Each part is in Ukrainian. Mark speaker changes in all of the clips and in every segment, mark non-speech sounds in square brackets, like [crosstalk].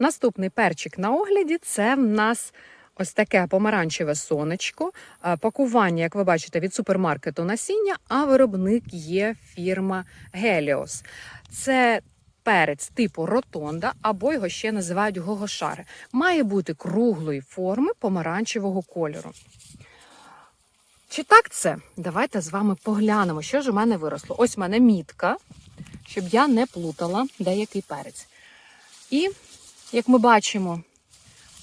Speaker 1: Наступний перчик на огляді це в нас ось таке помаранчеве сонечко. Пакування, як ви бачите, від супермаркету насіння, а виробник є фірма Helios. Це перець типу ротонда, або його ще називають гогошари. Має бути круглої форми помаранчевого кольору. Чи так це? Давайте з вами поглянемо, що ж у мене виросло. Ось у мене мітка, щоб я не плутала деякий перець. І, як ми бачимо,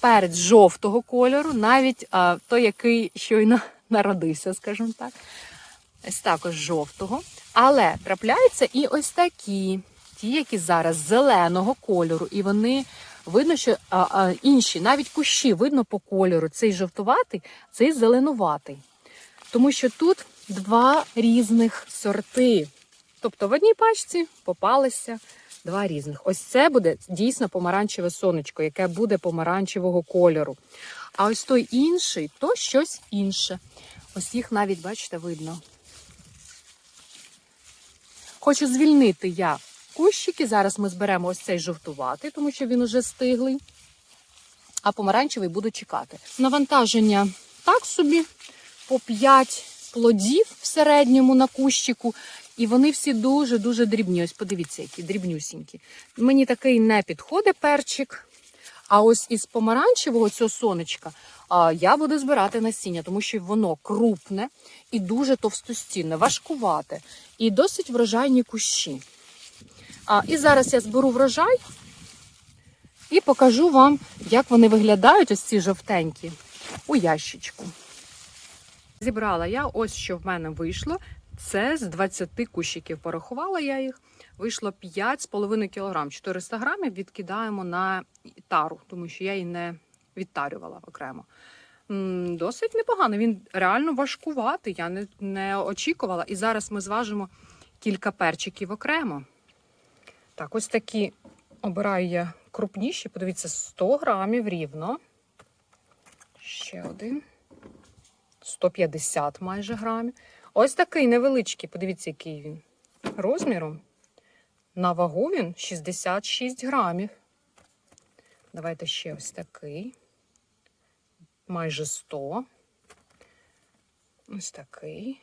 Speaker 1: перець жовтого кольору, навіть а, той, який щойно [laughs] народився, скажімо так. Ось також жовтого. Але трапляються і ось такі, ті, які зараз зеленого кольору, і вони видно, що а, а, інші, навіть кущі видно по кольору. Цей жовтуватий, цей зеленуватий. Тому що тут два різних сорти. Тобто в одній пачці попалися два різних. Ось це буде дійсно помаранчеве сонечко, яке буде помаранчевого кольору. А ось той інший то щось інше. Ось їх навіть, бачите, видно. Хочу звільнити я кущики. Зараз ми зберемо ось цей жовтуватий, тому що він уже стиглий. А помаранчевий буду чекати. Навантаження так собі по 5 плодів в середньому на кущику. І вони всі дуже-дуже дрібні. Ось подивіться, які дрібнюсінькі. Мені такий не підходить перчик. А ось із помаранчевого цього сонечка я буду збирати насіння, тому що воно крупне і дуже товстостінне, важкувате і досить врожайні кущі. І зараз я зберу врожай і покажу вам, як вони виглядають, ось ці жовтенькі, у ящичку. Зібрала я ось що в мене вийшло. Це з 20 кущиків. Порахувала я їх. Вийшло 5,5 кг. 400 грамів відкидаємо на тару, тому що я її не відтарювала окремо. Досить непогано. Він реально важкуватий. Я не, не очікувала. І зараз ми зважимо кілька перчиків окремо. Так, ось такі обираю я крупніші. Подивіться, 100 грамів рівно. Ще один. 150 майже грамів. Ось такий невеличкий, подивіться, який він. Розміром. На вагу він 66 грамів. Давайте ще ось такий. Майже 100. Ось такий.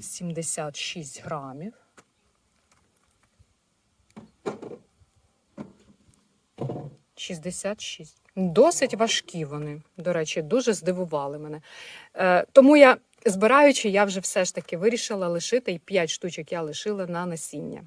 Speaker 1: 76 грамів. Шістдесят шість. Досить важкі вони, до речі, дуже здивували мене. Е, тому я, збираючи, я вже все ж таки вирішила лишити, і 5 штучок я лишила на насіння.